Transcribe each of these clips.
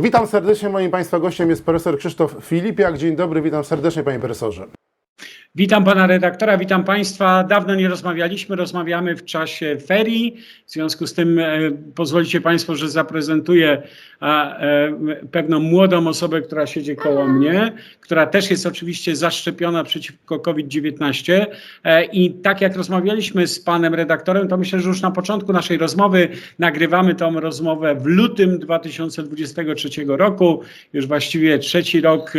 Witam serdecznie, moim Państwa gościem jest profesor Krzysztof Filipiak. Dzień dobry, witam serdecznie Panie Profesorze. Witam pana redaktora, witam państwa. Dawno nie rozmawialiśmy, rozmawiamy w czasie ferii. W związku z tym e, pozwolicie państwo, że zaprezentuję e, pewną młodą osobę, która siedzi koło mnie, która też jest oczywiście zaszczepiona przeciwko COVID-19. E, I tak jak rozmawialiśmy z panem redaktorem, to myślę, że już na początku naszej rozmowy nagrywamy tą rozmowę w lutym 2023 roku. Już właściwie trzeci rok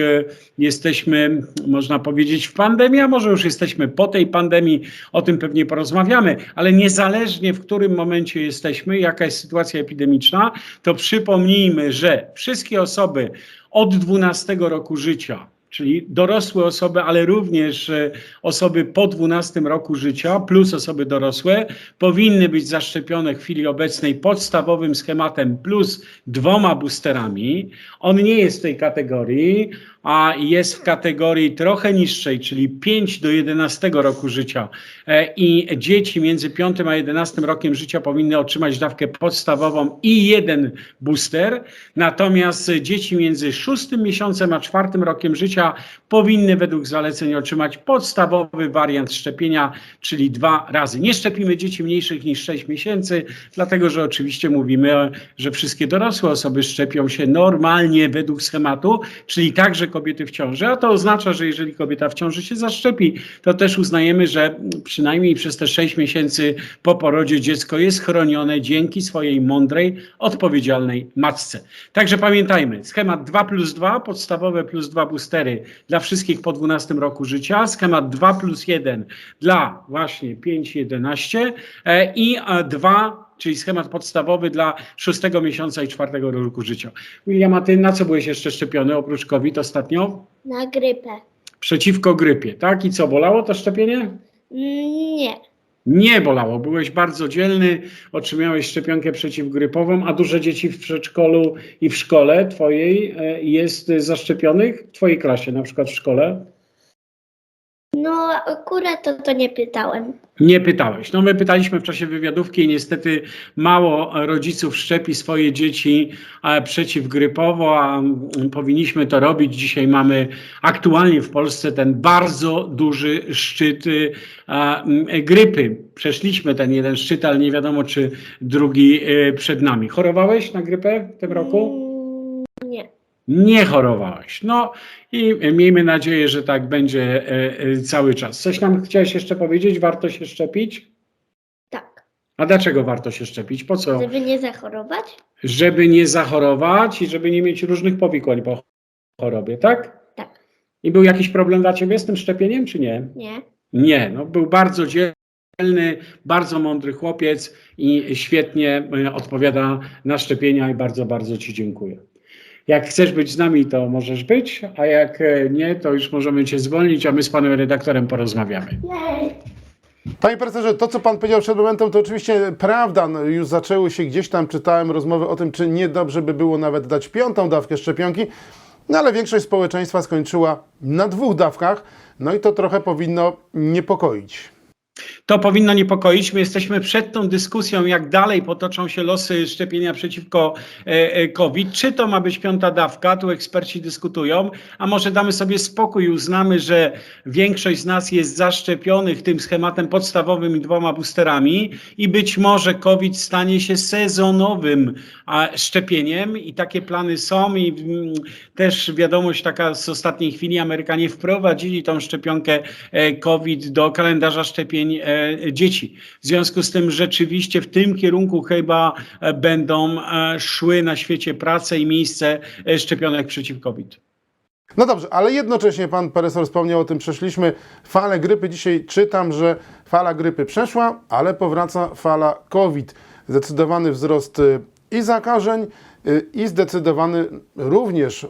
jesteśmy, można powiedzieć, w pandemii, a może już jesteśmy po tej pandemii, o tym pewnie porozmawiamy, ale niezależnie w którym momencie jesteśmy, jaka jest sytuacja epidemiczna, to przypomnijmy, że wszystkie osoby od 12 roku życia, czyli dorosłe osoby, ale również e, osoby po 12 roku życia, plus osoby dorosłe, powinny być zaszczepione w chwili obecnej podstawowym schematem plus dwoma boosterami. On nie jest w tej kategorii, a jest w kategorii trochę niższej, czyli 5 do 11 roku życia. E, I dzieci między 5 a 11 rokiem życia powinny otrzymać dawkę podstawową i jeden booster. Natomiast dzieci między 6 miesiącem a 4 rokiem życia powinny według zaleceń otrzymać podstawowy wariant szczepienia, czyli dwa razy. Nie szczepimy dzieci mniejszych niż 6 miesięcy, dlatego że oczywiście mówimy, że wszystkie dorosłe osoby szczepią się normalnie według schematu, czyli także kobiety w ciąży, a to oznacza, że jeżeli kobieta w ciąży się zaszczepi, to też uznajemy, że przynajmniej przez te 6 miesięcy po porodzie dziecko jest chronione dzięki swojej mądrej, odpowiedzialnej matce. Także pamiętajmy, schemat 2 plus 2, podstawowe plus 2 boostery dla wszystkich po 12 roku życia, schemat 2 plus 1 dla właśnie 5-11 e, i 2 czyli schemat podstawowy dla szóstego miesiąca i czwartego roku życia. William, a ty na co byłeś jeszcze szczepiony oprócz COVID ostatnio? Na grypę. Przeciwko grypie, tak? I co, bolało to szczepienie? Mm, Nie. Nie bolało, byłeś bardzo dzielny, otrzymałeś szczepionkę przeciwgrypową, a dużo dzieci w przedszkolu i w szkole twojej e, jest zaszczepionych, w twojej klasie na przykład w szkole? No akurat to, to nie pytałem. Nie pytałeś. No my pytaliśmy w czasie wywiadówki i niestety mało rodziców szczepi swoje dzieci e, przeciwgrypowo, a mm, powinniśmy to robić. Dzisiaj mamy aktualnie w Polsce ten bardzo duży szczyt mm, grypy. Przeszliśmy ten jeden szczyt, ale nie wiadomo, czy drugi y, przed nami. Chorowałeś na grypę w tym roku? Nie. Nie chorowałeś. No i miejmy nadzieję, że tak będzie e, e, cały czas. Coś nam chciałeś jeszcze powiedzieć? Warto się szczepić? Tak. A dlaczego warto się szczepić? Po co? Żeby nie zachorować? Żeby nie zachorować i żeby nie mieć różnych powikłań po chorobie, tak? Tak. I był jakiś problem dla ciebie z tym szczepieniem, czy nie? Nie. Nie, no był bardzo dzielny, bardzo mądry chłopiec i świetnie e, odpowiada na szczepienia i bardzo, bardzo ci dziękuję. Jak chcesz być z nami, to możesz być, a jak e, nie, to już możemy cię zwolnić, a my z panem redaktorem porozmawiamy. Panie Profesorze, to co Pan powiedział przed momentem, to oczywiście prawda. No, już zaczęły się gdzieś tam, czytałem rozmowy o tym, czy niedobrze by było nawet dać piątą dawkę szczepionki, no ale większość społeczeństwa skończyła na dwóch dawkach, no i to trochę powinno niepokoić. To powinno niepokoić. My jesteśmy przed tą dyskusją, jak dalej potoczą się losy szczepienia przeciwko e, e, COVID. Czy to ma być piąta dawka? Tu eksperci dyskutują. A może damy sobie spokój i uznamy, że większość z nas jest zaszczepionych tym schematem podstawowym i dwoma boosterami i być może COVID stanie się sezonowym szczepieniem i takie plany są i mm, też wiadomość taka z ostatniej chwili, Amerykanie wprowadzili tą szczepionkę e, COVID do kalendarza szczepień e, dzieci. W związku z tym rzeczywiście w tym kierunku chyba e, będą e, szły na świecie prace i miejsce szczepionek przeciw COVID. No dobrze, ale jednocześnie Pan Profesor wspomniał o tym, przeszliśmy falę grypy. Dzisiaj czytam, że fala grypy przeszła, ale powraca fala COVID. Zdecydowany wzrost i zakażeń, i zdecydowany również,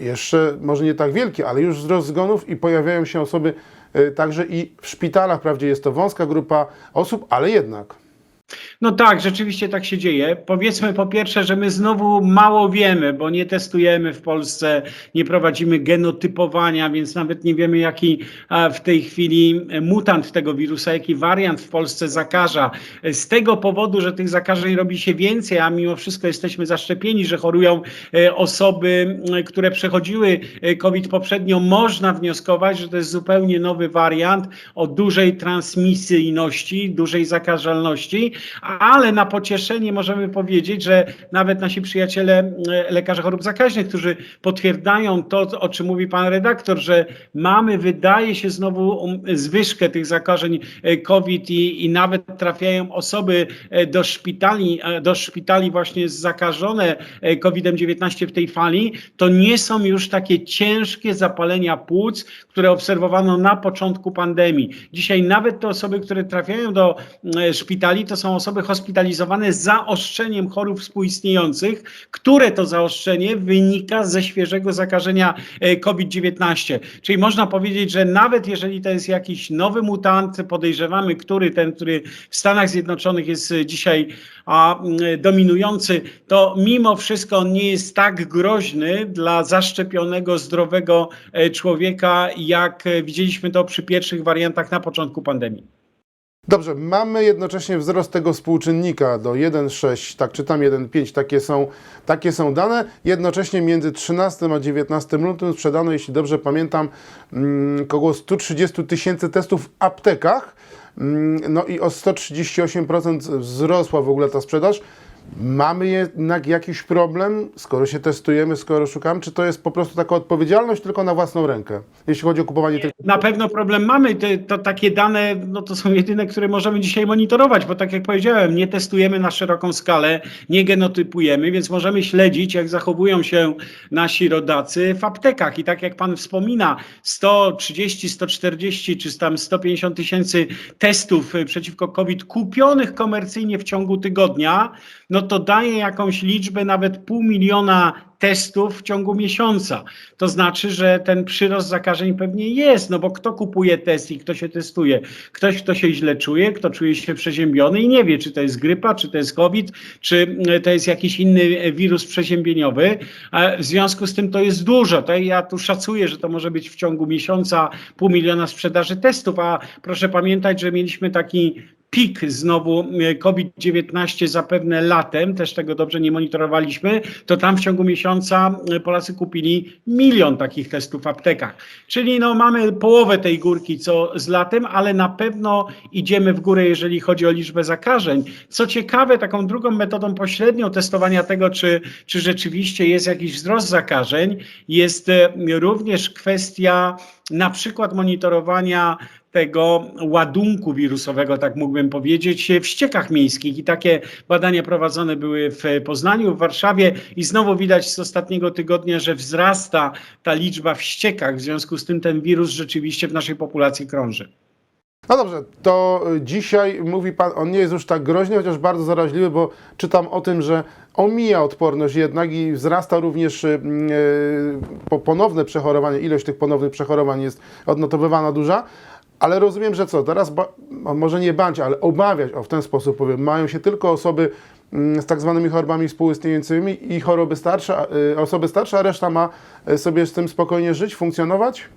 jeszcze może nie tak wielki, ale już wzrost zgonów i pojawiają się osoby także i w szpitalach. Wprawdzie jest to wąska grupa osób, ale jednak. No tak, rzeczywiście tak się dzieje. Powiedzmy po pierwsze, że my znowu mało wiemy, bo nie testujemy w Polsce, nie prowadzimy genotypowania, więc nawet nie wiemy, jaki w tej chwili mutant tego wirusa, jaki wariant w Polsce zakaża. Z tego powodu, że tych zakażeń robi się więcej, a mimo wszystko jesteśmy zaszczepieni, że chorują e, osoby, które przechodziły e, COVID poprzednio, można wnioskować, że to jest zupełnie nowy wariant o dużej transmisyjności, dużej zakażalności, ale na pocieszenie możemy powiedzieć, że nawet nasi przyjaciele e, lekarze chorób zakaźnych, którzy potwierdzają to, o czym mówi pan redaktor, że mamy, wydaje się, znowu um, zwyżkę tych zakażeń e, COVID i, i nawet trafiają osoby e, do szpitali, do szpitali właśnie zakażone e, COVID-19 w tej fali, to nie są już takie ciężkie zapalenia płuc, które obserwowano na początku pandemii. Dzisiaj nawet te osoby, które trafiają do szpitali, to są osoby hospitalizowane z zaostrzeniem chorób współistniejących, które to zaostrzenie wynika ze świeżego zakażenia e, COVID-19. Czyli można powiedzieć, że nawet jeżeli to jest jakiś nowy mutant, podejrzewamy, który ten, który w Stanach Zjednoczonych jest e, dzisiaj a, mm, dominujący, to mimo wszystko on nie jest tak groźny dla zaszczepionego, zdrowego e, człowieka, jak e, widzieliśmy to przy pierwszych wariantach na początku pandemii. Dobrze, mamy jednocześnie wzrost tego współczynnika do 1,6, tak czytam 1,5, takie są, takie są dane. Jednocześnie między 13 a 19 lutym sprzedano, jeśli dobrze pamiętam, mm, około 130 tysięcy testów w aptekach. Mm, No i o 138% wzrosła w ogóle ta sprzedaż. Mamy jednak jakiś problem, skoro się testujemy, skoro szukamy, czy to jest po prostu taka odpowiedzialność tylko na własną rękę, jeśli chodzi o kupowanie tych Na pewno problem mamy. Te, to takie dane no to są jedyne, które możemy dzisiaj monitorować, bo tak jak powiedziałem, nie testujemy na szeroką skalę, nie genotypujemy, więc możemy śledzić, jak zachowują się nasi rodacy w aptekach. I tak jak pan wspomina, 130, 140 czy tam 150 tysięcy testów y, przeciwko COVID kupionych komercyjnie w ciągu tygodnia, no to daje jakąś liczbę nawet pół miliona testów w ciągu miesiąca. To znaczy, że ten przyrost zakażeń pewnie jest, no bo kto kupuje test i kto się testuje? Ktoś, kto się źle czuje, kto czuje się przeziębiony i nie wie, czy to jest grypa, czy to jest COVID, czy e, to jest jakiś inny wirus przeziębieniowy. E, W związku z tym to jest dużo. To ja tu szacuję, że to może być w ciągu miesiąca pół miliona sprzedaży testów, a proszę pamiętać, że mieliśmy taki pik znowu e, COVID-19 zapewne latem, też tego dobrze nie monitorowaliśmy, to tam w ciągu miesiąca e, Polacy kupili milion takich testów w aptekach. Czyli no mamy połowę tej górki co z latem, ale na pewno idziemy w górę, jeżeli chodzi o liczbę zakażeń. Co ciekawe, taką drugą metodą pośrednią testowania tego, czy, czy rzeczywiście jest jakiś wzrost zakażeń, jest e, również kwestia na przykład monitorowania tego ładunku wirusowego, tak mógłbym powiedzieć, w ściekach miejskich. I takie badania prowadzone były w Poznaniu, w Warszawie i znowu widać z ostatniego tygodnia, że wzrasta ta liczba w ściekach. W związku z tym ten wirus rzeczywiście w naszej populacji krąży. No dobrze, to dzisiaj mówi Pan, on nie jest już tak groźny, chociaż bardzo zaraźliwy, bo czytam o tym, że omija odporność jednak i wzrasta również y, y, po- ponowne przechorowanie, ilość tych ponownych przechorowań jest odnotowywana duża, ale rozumiem, że co, teraz no, może nie bać, ale obawiać, o w ten sposób powiem, mają się tylko osoby mm, z tak zwanymi chorobami współistniejącymi i choroby starsze, y, osoby starsze, a reszta ma y, sobie z tym spokojnie żyć, funkcjonować?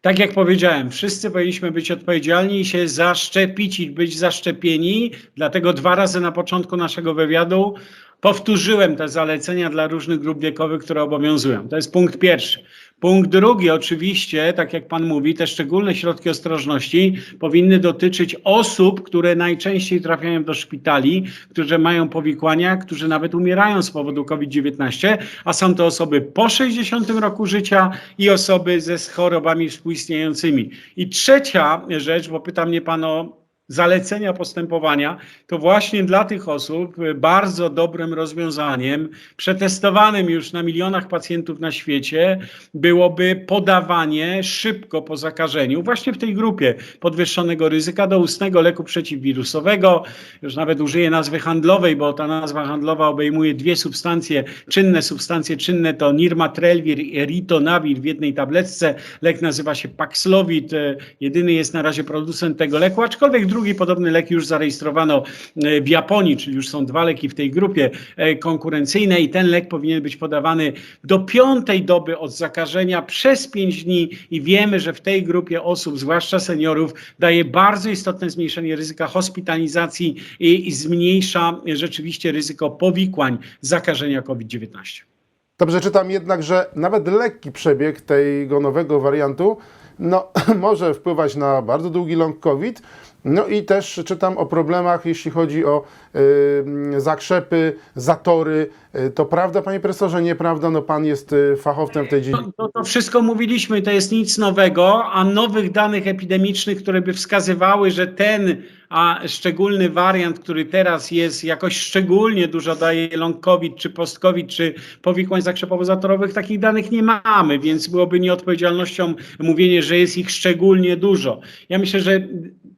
Tak jak powiedziałem, wszyscy powinniśmy być odpowiedzialni i się zaszczepić i być zaszczepieni. Dlatego dwa razy na początku naszego wywiadu powtórzyłem te zalecenia dla różnych grup wiekowych, które obowiązują. To jest punkt pierwszy. Punkt drugi, oczywiście, tak jak Pan mówi, te szczególne środki ostrożności powinny dotyczyć osób, które najczęściej trafiają do szpitali, którzy mają powikłania, którzy nawet umierają z powodu COVID-19, a są to osoby po 60 roku życia i osoby ze chorobami współistniejącymi. I trzecia rzecz, bo pyta mnie Pan o zalecenia postępowania, to właśnie dla tych osób y, bardzo dobrym rozwiązaniem, przetestowanym już na milionach pacjentów na świecie, byłoby podawanie szybko po zakażeniu, właśnie w tej grupie podwyższonego ryzyka, doustnego leku przeciwwirusowego. Już nawet użyję nazwy handlowej, bo ta nazwa handlowa obejmuje dwie substancje czynne. Substancje czynne to nirmatrelvir i ritonavir w jednej tabletce. Lek nazywa się Paxlovid. y, Jedyny jest na razie producent tego leku, aczkolwiek drugi Drugi podobny lek już zarejestrowano e, w Japonii, czyli już są dwa leki w tej grupie e, konkurencyjnej i ten lek powinien być podawany do piątej doby od zakażenia przez pięć dni i wiemy, że w tej grupie osób, zwłaszcza seniorów, daje bardzo istotne zmniejszenie ryzyka hospitalizacji i, i zmniejsza rzeczywiście ryzyko powikłań zakażenia COVID-19. Dobrze czytam jednak, że nawet lekki przebieg tego nowego wariantu no, może wpływać na bardzo długi long COVID. No i też czytam o problemach, jeśli chodzi o y, zakrzepy, zatory. Y, to prawda, panie profesorze, nieprawda? No pan jest y, fachowcem w tej dziedzinie. To, to, to wszystko mówiliśmy, to jest nic nowego, a nowych danych epidemicznych, które by wskazywały, że ten a szczególny wariant, który teraz jest, jakoś szczególnie dużo daje long COVID, czy post-COVID, czy powikłań zakrzepowo-zatorowych, takich danych nie mamy, więc byłoby nieodpowiedzialnością mówienie, że jest ich szczególnie dużo. Ja myślę, że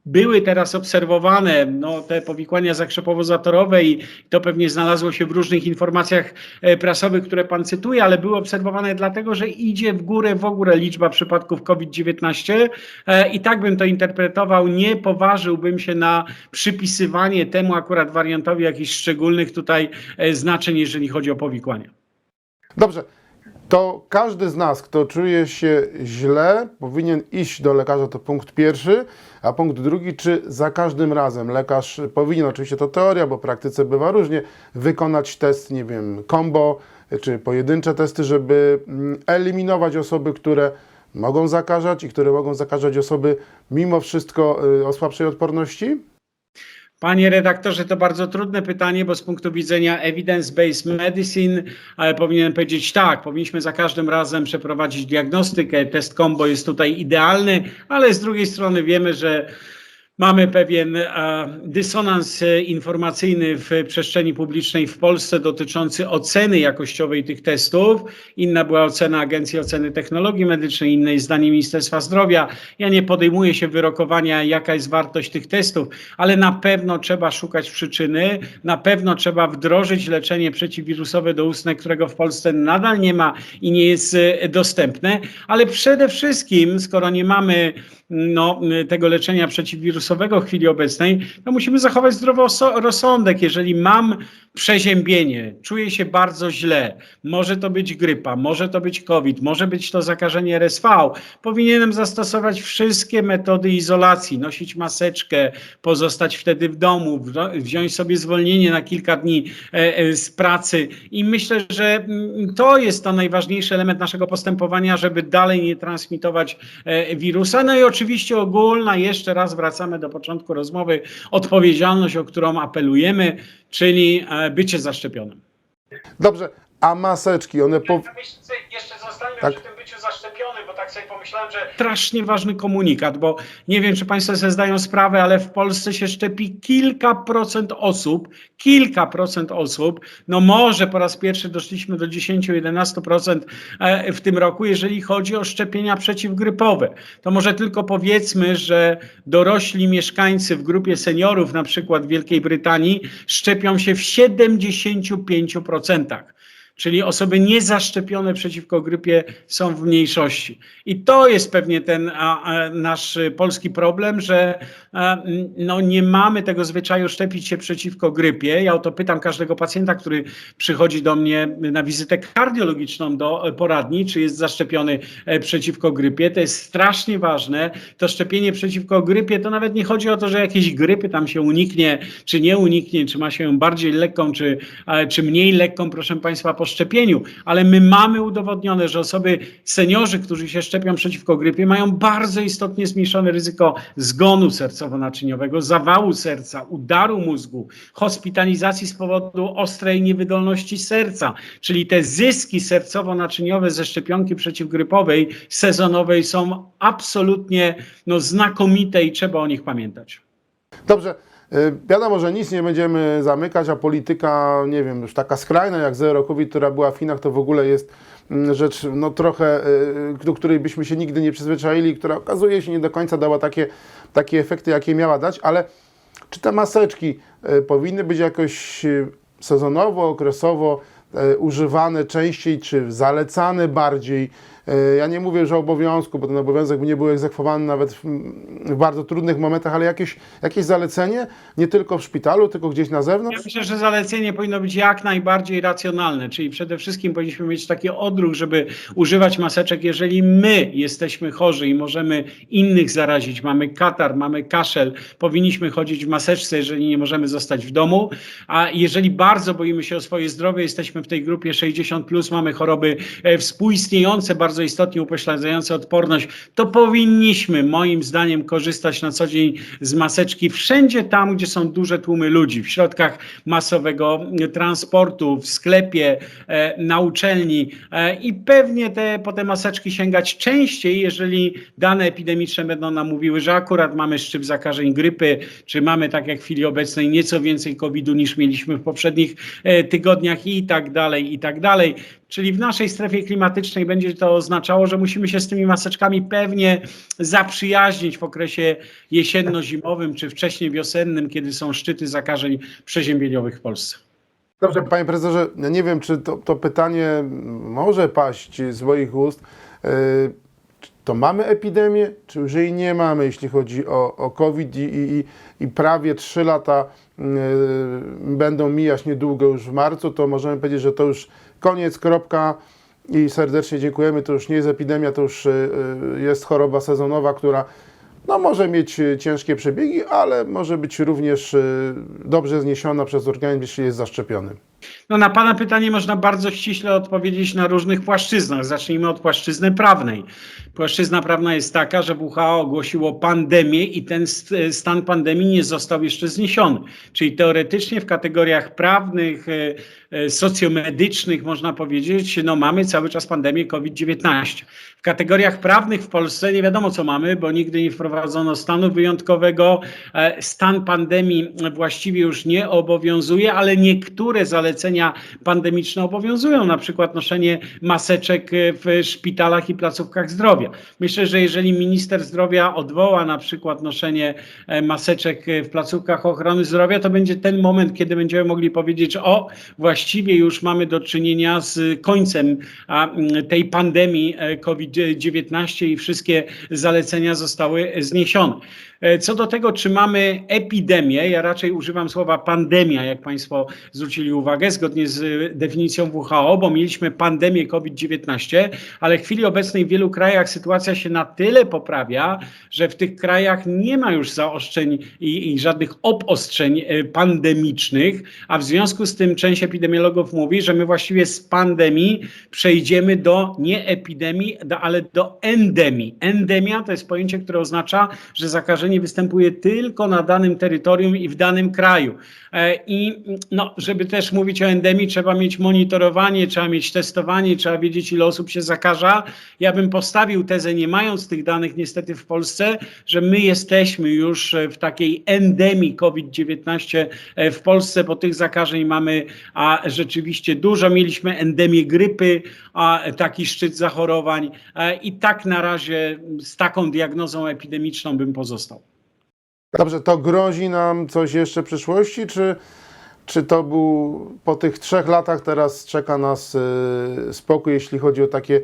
były teraz obserwowane no, te powikłania zakrzepowo-zatorowe i to pewnie znalazło się w różnych informacjach e, prasowych, które pan cytuje, ale były obserwowane dlatego, że idzie w górę w ogóle liczba przypadków COVID-19 e, i tak bym to interpretował, nie poważyłbym się na przypisywanie temu akurat wariantowi jakichś szczególnych tutaj e, znaczeń, jeżeli chodzi o powikłania. Dobrze, to każdy z nas, kto czuje się źle, powinien iść do lekarza, to punkt pierwszy. A punkt drugi, czy za każdym razem lekarz powinien, oczywiście to teoria, bo w praktyce bywa różnie, wykonać test, nie wiem, combo, czy pojedyncze testy, żeby mm, eliminować osoby, które mogą zakażać i które mogą zakażać osoby mimo wszystko y, o słabszej odporności? Panie redaktorze, to bardzo trudne pytanie, bo z punktu widzenia evidence-based medicine ale powinienem powiedzieć tak, powinniśmy za każdym razem przeprowadzić diagnostykę. Test combo jest tutaj idealny, ale z drugiej strony wiemy, że Mamy pewien e, dysonans e, informacyjny w przestrzeni publicznej w Polsce dotyczący oceny jakościowej tych testów. Inna była ocena Agencji Oceny Technologii Medycznej, innej zdanie Ministerstwa Zdrowia. Ja nie podejmuję się wyrokowania, jaka jest wartość tych testów, ale na pewno trzeba szukać przyczyny, na pewno trzeba wdrożyć leczenie przeciwwirusowe doustne, którego w Polsce nadal nie ma i nie jest e, dostępne, ale przede wszystkim, skoro nie mamy no, tego leczenia przeciwwirusowego w chwili obecnej, to musimy zachować zdrowy rozsądek. Jeżeli mam przeziębienie, czuję się bardzo źle, może to być grypa, może to być COVID, może być to zakażenie RSV, powinienem zastosować wszystkie metody izolacji, nosić maseczkę, pozostać wtedy w domu, wziąć sobie zwolnienie na kilka dni e, e, z pracy i myślę, że mm, to jest to najważniejszy element naszego postępowania, żeby dalej nie transmitować e, wirusa. No i oczywiście ogólna, jeszcze raz wracamy do początku rozmowy, odpowiedzialność, o którą apelujemy, czyli e, bycie zaszczepionym. Dobrze, a maseczki, one po... Jeszcze zostańmy Tak. przy tym byciu zaszczepionym, bo tak sobie pomyślałem, że strasznie ważny komunikat, bo nie wiem, czy Państwo sobie zdają sprawę, ale w Polsce się szczepi kilka procent osób, kilka procent osób, no może po raz pierwszy doszliśmy do 10-11% e, w tym roku, jeżeli chodzi o szczepienia przeciwgrypowe. To może tylko powiedzmy, że dorośli mieszkańcy w grupie seniorów, na przykład w Wielkiej Brytanii, szczepią się w 75%. Czyli osoby niezaszczepione przeciwko grypie są w mniejszości. I to jest pewnie ten a, a, nasz polski problem, że a, no, nie mamy tego zwyczaju szczepić się przeciwko grypie. Ja o to pytam każdego pacjenta, który przychodzi do mnie na wizytę kardiologiczną do poradni, czy jest zaszczepiony e, przeciwko grypie. To jest strasznie ważne. To szczepienie przeciwko grypie to nawet nie chodzi o to, że jakieś grypy tam się uniknie, czy nie uniknie, czy ma się bardziej lekką, czy, e, czy mniej lekką, proszę Państwa, po szczepieniu, ale my mamy udowodnione, że osoby, seniorzy, którzy się szczepią przeciwko grypie, mają bardzo istotnie zmniejszone ryzyko zgonu sercowo-naczyniowego, zawału serca, udaru mózgu, hospitalizacji z powodu ostrej niewydolności serca, czyli te zyski sercowo-naczyniowe ze szczepionki przeciwgrypowej sezonowej są absolutnie no, znakomite i trzeba o nich pamiętać. Dobrze. Y, Wiadomo, że nic nie będziemy zamykać, a polityka, nie wiem, już taka skrajna jak Zero Covid, która była w Chinach, to w ogóle jest mm, rzecz, no trochę, y, do której byśmy się nigdy nie przyzwyczaili, która okazuje się nie do końca dała takie, takie efekty, jakie miała dać, ale czy te maseczki y, powinny być jakoś sezonowo, okresowo używane częściej, czy zalecane bardziej, Ja nie mówię o obowiązku, bo ten obowiązek nie był egzekwowany nawet w, bardzo trudnych momentach, ale jakieś, jakieś zalecenie, nie tylko w szpitalu, tylko gdzieś na Ja zewnątrz? myślę, że zalecenie powinno być jak najbardziej racjonalne, czyli przede wszystkim powinniśmy mieć taki odruch, żeby używać maseczek, jeżeli my jesteśmy chorzy i możemy innych zarazić, mamy katar, mamy kaszel, powinniśmy chodzić w maseczce, jeżeli nie możemy zostać w domu, a jeżeli bardzo boimy się o swoje zdrowie, jesteśmy w tej grupie 60+, plus, mamy choroby e, współistniejące, bardzo istotnie upośledzające odporność, to powinniśmy moim zdaniem korzystać na co dzień z maseczki wszędzie tam, gdzie są duże tłumy ludzi, w środkach masowego transportu, w sklepie, e, na uczelni e, i pewnie te, po te maseczki sięgać częściej, jeżeli dane epidemiczne będą nam mówiły, że akurat mamy szczyt zakażeń grypy, czy mamy tak jak w chwili obecnej nieco więcej COVID-u niż mieliśmy w poprzednich e, tygodniach i tak dalej, i tak dalej. Czyli w naszej strefie klimatycznej będzie to oznaczało, że musimy się z tymi maseczkami pewnie zaprzyjaźnić w okresie jesienno-zimowym czy wcześniej wiosennym, kiedy są szczyty zakażeń przeziębieniowych w Polsce. Dobrze, panie profesorze, nie wiem, czy to, to pytanie może paść z moich ust. Yy, To mamy epidemię, czy już jej nie mamy, jeśli chodzi o, o COVID i, i, i prawie 3 lata yy, będą mijać niedługo już w marcu, to możemy powiedzieć, że to już koniec, kropka i serdecznie dziękujemy. To już nie jest epidemia, to już yy, jest choroba sezonowa, która no, może mieć y, ciężkie przebiegi, ale może być również dobrze zniesiona przez organizm, jeśli jest zaszczepiony. No na Pana pytanie można bardzo ściśle odpowiedzieć na różnych płaszczyznach. Zacznijmy od płaszczyzny prawnej. Płaszczyzna prawna jest taka, że WHO ogłosiło pandemię i ten st- stan pandemii nie został jeszcze zniesiony. Czyli teoretycznie w kategoriach prawnych, e, e, socjomedycznych można powiedzieć, no mamy cały czas pandemię COVID-19. W kategoriach prawnych w Polsce nie wiadomo co mamy, bo nigdy nie wprowadzono stanu wyjątkowego. E, Stan pandemii właściwie już nie obowiązuje, ale niektóre zalecenia pandemiczne obowiązują, na przykład noszenie maseczek e, w szpitalach i placówkach zdrowia. Myślę, że jeżeli minister zdrowia odwoła na przykład noszenie e, maseczek e, w placówkach ochrony zdrowia, to będzie ten moment, kiedy będziemy mogli powiedzieć, o, właściwie już mamy do czynienia z końcem tej pandemii e, COVID-19 i wszystkie zalecenia zostały zniesione. E, Co do tego, czy mamy epidemię, ja raczej używam słowa pandemia, jak Państwo zwrócili uwagę, zgodnie z e, definicją WHO, bo mieliśmy pandemię COVID-19, ale w chwili obecnej w wielu krajach sytuacja się na tyle poprawia, że w tych krajach nie ma już zaostrzeń i, i żadnych obostrzeń e, pandemicznych, a w związku z tym część epidemiologów mówi, że my właściwie z pandemii przejdziemy do nie epidemii, ale do endemii. Endemia to jest pojęcie, które oznacza, że zakażenie występuje tylko na danym terytorium i w danym kraju. E, I no, żeby też mówić o endemii, trzeba mieć monitorowanie, trzeba mieć testowanie, trzeba wiedzieć, ile osób się zakaża. Ja bym postawił tezę, nie mając tych danych niestety w Polsce, że my jesteśmy już e, w takiej endemii COVID-19 e, w Polsce, bo tych zakażeń mamy a rzeczywiście dużo. Mieliśmy endemię grypy, a taki szczyt zachorowań i tak na razie z taką diagnozą epidemiczną bym pozostał. Dobrze, to grozi nam coś jeszcze w przyszłości, czy, czy to był po tych trzech latach teraz czeka nas y, spokój, jeśli chodzi o takie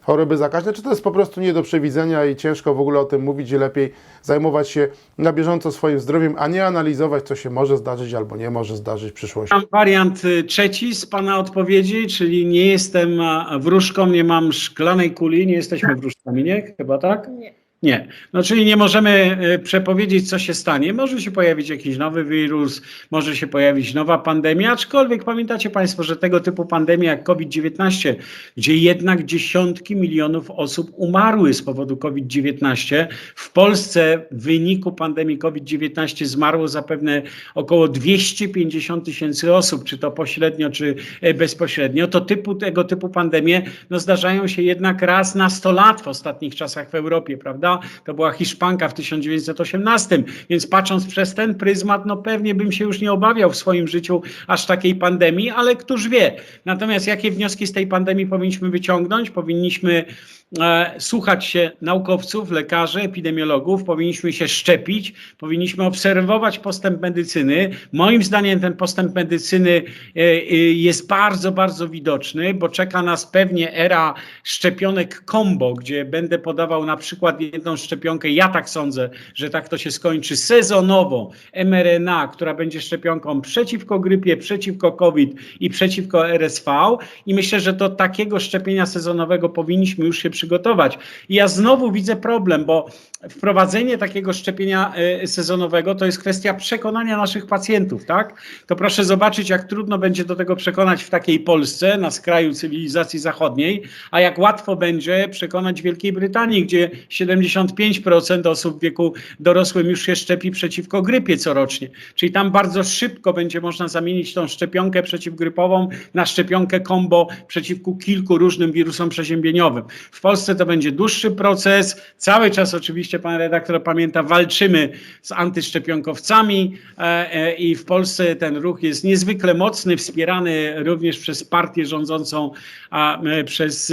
choroby zakaźne, czy to jest po prostu nie do przewidzenia i ciężko w ogóle o tym mówić i lepiej zajmować się na bieżąco swoim zdrowiem, a nie analizować, co się może zdarzyć albo nie może zdarzyć w przyszłości. Mam wariant y, trzeci z Pana odpowiedzi, czyli nie jestem wróżką, nie mam szklanej kuli, nie jesteśmy wróżkami, nie? Chyba tak? Nie. Nie. No czyli nie możemy e, przepowiedzieć, co się stanie. Może się pojawić jakiś nowy wirus, może się pojawić nowa pandemia, aczkolwiek pamiętacie Państwo, że tego typu pandemia jak COVID-19, gdzie jednak dziesiątki milionów osób umarły z powodu COVID-19, w Polsce w wyniku pandemii COVID-19 zmarło zapewne około 250 tysięcy osób, czy to pośrednio, czy e, bezpośrednio, to typu, tego typu pandemie no, zdarzają się jednak raz na 100 lat w ostatnich czasach w Europie, prawda? To była Hiszpanka w 1918, więc patrząc przez ten pryzmat, no pewnie bym się już nie obawiał w swoim życiu aż takiej pandemii, ale któż wie. Natomiast jakie wnioski z tej pandemii powinniśmy wyciągnąć? Powinniśmy słuchać się naukowców, lekarzy, epidemiologów, powinniśmy się szczepić, powinniśmy obserwować postęp medycyny. Moim zdaniem ten postęp medycyny e, e, jest bardzo, bardzo widoczny, bo czeka nas pewnie era szczepionek combo, gdzie będę podawał na przykład jedną szczepionkę, ja tak sądzę, że tak to się skończy, sezonowo mRNA, która będzie szczepionką przeciwko grypie, przeciwko COVID i przeciwko RSV i myślę, że do takiego szczepienia sezonowego powinniśmy już się przygotować. I ja znowu widzę problem, bo wprowadzenie takiego szczepienia e, sezonowego to jest kwestia przekonania naszych pacjentów, tak? To proszę zobaczyć, jak trudno będzie do tego przekonać w takiej Polsce, na skraju cywilizacji zachodniej, a jak łatwo będzie przekonać Wielkiej Brytanii, gdzie 75% osób w wieku dorosłym już się szczepi przeciwko grypie corocznie. Czyli tam bardzo szybko będzie można zamienić tą szczepionkę przeciwgrypową na szczepionkę combo przeciwko kilku różnym wirusom przeziębieniowym. W Polsce to będzie dłuższy proces. Cały czas oczywiście pan redaktor pamięta, walczymy z antyszczepionkowcami e, e, i w Polsce ten ruch jest niezwykle mocny, wspierany również przez partię rządzącą, przez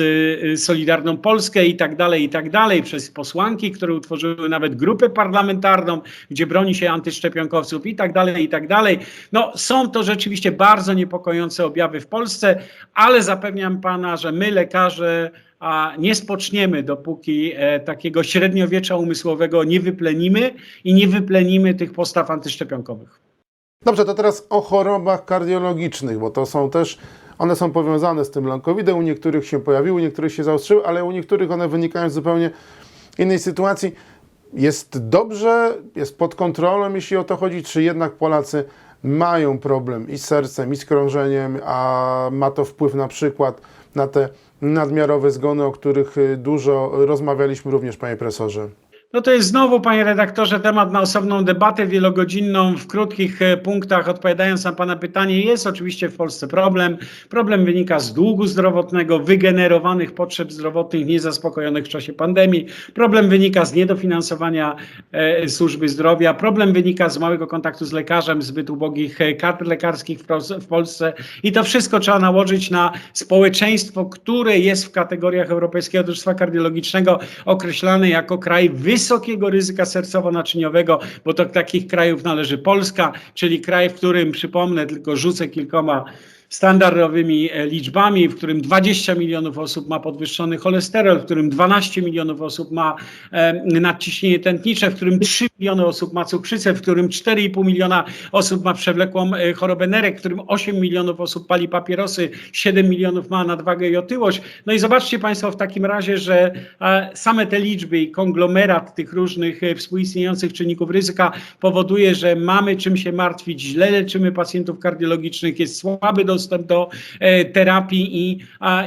e, Solidarną Polskę i tak dalej, i tak dalej, przez posłanki, które utworzyły nawet grupę parlamentarną, gdzie broni się antyszczepionkowców i tak dalej, i tak dalej. No są to rzeczywiście bardzo niepokojące objawy w Polsce, ale zapewniam pana, że my lekarze a nie spoczniemy, dopóki e, takiego średniowiecza umysłowego nie wyplenimy i nie wyplenimy tych postaw antyszczepionkowych. Dobrze, to teraz o chorobach kardiologicznych, bo to są też, one są powiązane z tym long covidem, u niektórych się pojawiły, u niektórych się zaostrzyły, ale u niektórych one wynikają z zupełnie innej sytuacji. Jest dobrze, jest pod kontrolą, jeśli o to chodzi, czy jednak Polacy mają problem i z sercem, i z krążeniem, a ma to wpływ na przykład na te nadmiarowe zgony, o których y, dużo rozmawialiśmy również, panie profesorze. No to jest znowu, panie redaktorze, temat na osobną debatę wielogodzinną. W krótkich e, punktach, odpowiadając na pana pytanie, jest oczywiście w Polsce problem. Problem wynika z długu zdrowotnego, wygenerowanych potrzeb zdrowotnych niezaspokojonych w czasie pandemii. Problem wynika z niedofinansowania e, służby zdrowia. Problem wynika z małego kontaktu z lekarzem, zbyt ubogich e, kadr lekarskich w, Polsce. I to wszystko trzeba nałożyć na społeczeństwo, które jest w kategoriach Europejskiego Towarzystwa Kardiologicznego określane jako kraj wysokiego ryzyka sercowo-naczyniowego, bo do takich krajów należy Polska, czyli kraj, w którym, przypomnę, tylko rzucę kilkoma standardowymi e, liczbami, w którym 20 milionów osób ma podwyższony cholesterol, w którym 12 milionów osób ma e, nadciśnienie tętnicze, w którym 3 miliony osób ma cukrzycę, w którym 4,5 miliona osób ma przewlekłą e, chorobę nerek, w którym 8 milionów osób pali papierosy, 7 milionów ma nadwagę i otyłość. No i zobaczcie Państwo w takim razie, że same te liczby i konglomerat tych różnych współistniejących czynników ryzyka powoduje, że mamy czym się martwić, źle leczymy pacjentów kardiologicznych, jest słaby dostęp do e, terapii i,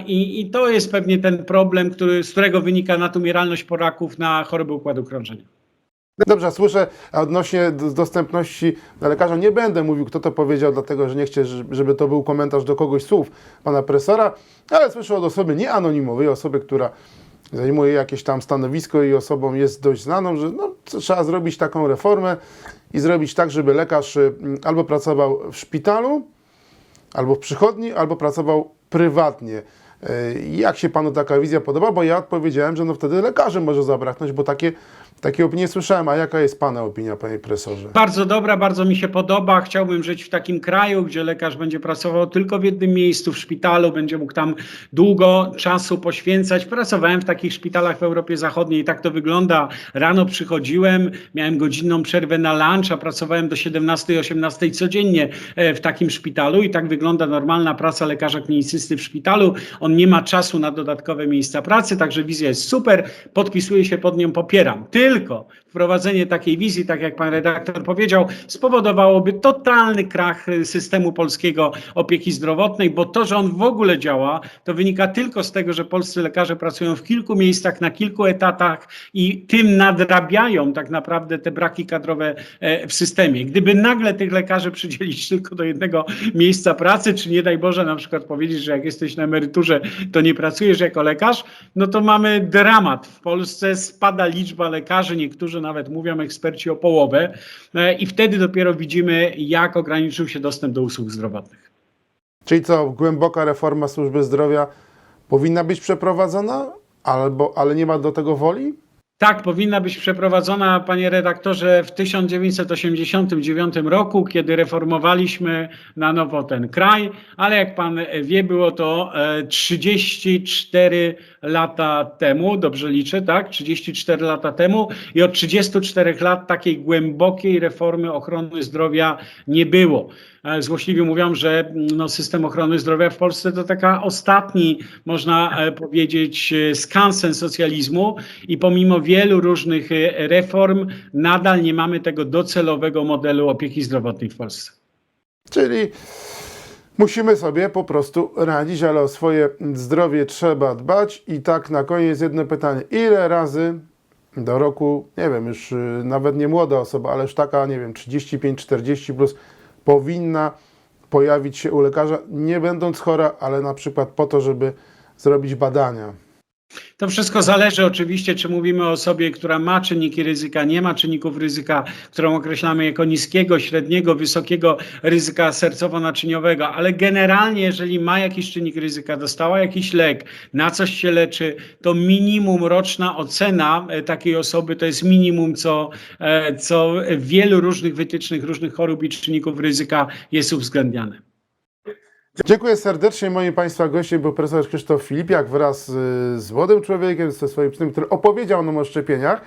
i, i to jest pewnie ten problem, który, z którego wynika nadumieralność poraków na choroby układu krążenia. Dobrze, słyszę, a odnośnie do- dostępności do lekarza nie będę mówił, kto to powiedział, dlatego że nie chcę, żeby to był komentarz do kogoś słów pana profesora, ale słyszę od osoby nieanonimowej, osoby, która zajmuje jakieś tam stanowisko i osobą jest dość znaną, że no, trzeba zrobić taką reformę i zrobić tak, żeby lekarz y, albo pracował w szpitalu, albo w przychodni, albo pracował prywatnie. Y, Jak się panu taka wizja podoba? Bo ja odpowiedziałem, że no wtedy lekarzy może zabraknąć, bo takie, takie opinie słyszałem. A jaka jest pana opinia, panie profesorze? Bardzo dobra, bardzo mi się podoba. Chciałbym żyć w takim kraju, gdzie lekarz będzie pracował tylko w jednym miejscu, w szpitalu, będzie mógł tam długo czasu poświęcać. Pracowałem w takich szpitalach w Europie Zachodniej i tak to wygląda. Rano przychodziłem, miałem godzinną przerwę na lunch, a pracowałem do 17, 18 codziennie e, w takim szpitalu i tak wygląda normalna praca lekarza klinicysty w szpitalu. On nie ma czasu na dodatkowe miejsca pracy, także wizja jest super, podpisuję się pod nią, popieram. Tylko wprowadzenie takiej wizji, tak jak pan redaktor powiedział, spowodowałoby totalny krach systemu polskiego opieki zdrowotnej, bo to, że on w ogóle działa, to wynika tylko z tego, że polscy lekarze pracują w kilku miejscach, na kilku etatach i tym nadrabiają tak naprawdę te braki kadrowe e, w systemie. Gdyby nagle tych lekarzy przydzielić tylko do jednego miejsca pracy, czy nie daj Boże na przykład powiedzieć, że jak jesteś na emeryturze, to nie pracujesz jako lekarz, no to mamy dramat. W Polsce spada liczba lekarzy, niektórzy nawet mówią eksperci o połowę e, i wtedy dopiero widzimy, jak ograniczył się dostęp do usług zdrowotnych. Czyli co, głęboka reforma służby zdrowia powinna być przeprowadzona, albo, ale nie ma do tego woli? Tak, powinna być przeprowadzona, panie redaktorze, w 1989 roku, kiedy reformowaliśmy na nowo ten kraj, ale jak pan wie, było to e, 34 lata temu, dobrze liczę, tak? 34 lata temu i od 34 lat takiej głębokiej reformy ochrony zdrowia nie było. E, Złośliwie mówią, że mm, no, system ochrony zdrowia w Polsce to taka ostatni, można e, powiedzieć, e, skansen socjalizmu i pomimo wielu różnych reform nadal nie mamy tego docelowego modelu opieki zdrowotnej w Polsce. Czyli musimy sobie po prostu radzić, ale o swoje zdrowie trzeba dbać. I tak na koniec jedno pytanie. Ile razy do roku, nie wiem, już y, nawet nie młoda osoba, ale już taka, nie wiem, 35-40 plus powinna pojawić się u lekarza, nie będąc chora, ale na przykład po to, żeby zrobić badania. To wszystko zależy oczywiście, czy mówimy o osobie, która ma czynniki ryzyka, nie ma czynników ryzyka, którą określamy jako niskiego, średniego, wysokiego ryzyka sercowo-naczyniowego, ale generalnie, jeżeli ma jakiś czynnik ryzyka, dostała jakiś lek, na coś się leczy, to minimum roczna ocena e, takiej osoby to jest minimum, co, e, co w wielu różnych wytycznych, różnych chorób i czynników ryzyka jest uwzględniane. Dziękuję serdecznie. Moim Państwa gościem był profesor Krzysztof Filipiak wraz y, z młodym człowiekiem, ze swoim synem, który opowiedział nam o szczepieniach.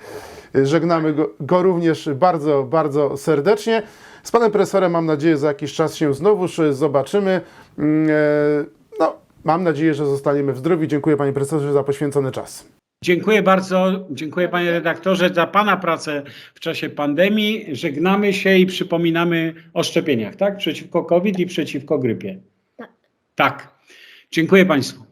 Y, Żegnamy go, go również bardzo, bardzo serdecznie. Z panem profesorem mam nadzieję za jakiś czas się znowuż y, zobaczymy. Mm, No, mam nadzieję, że zostaniemy w zdrowiu. Dziękuję panie profesorze za poświęcony czas. Dziękuję bardzo, dziękuję panie redaktorze za pana pracę w czasie pandemii. Żegnamy się i przypominamy o szczepieniach, tak? Przeciwko COVID i przeciwko grypie. Tak. Dziękuję państwu.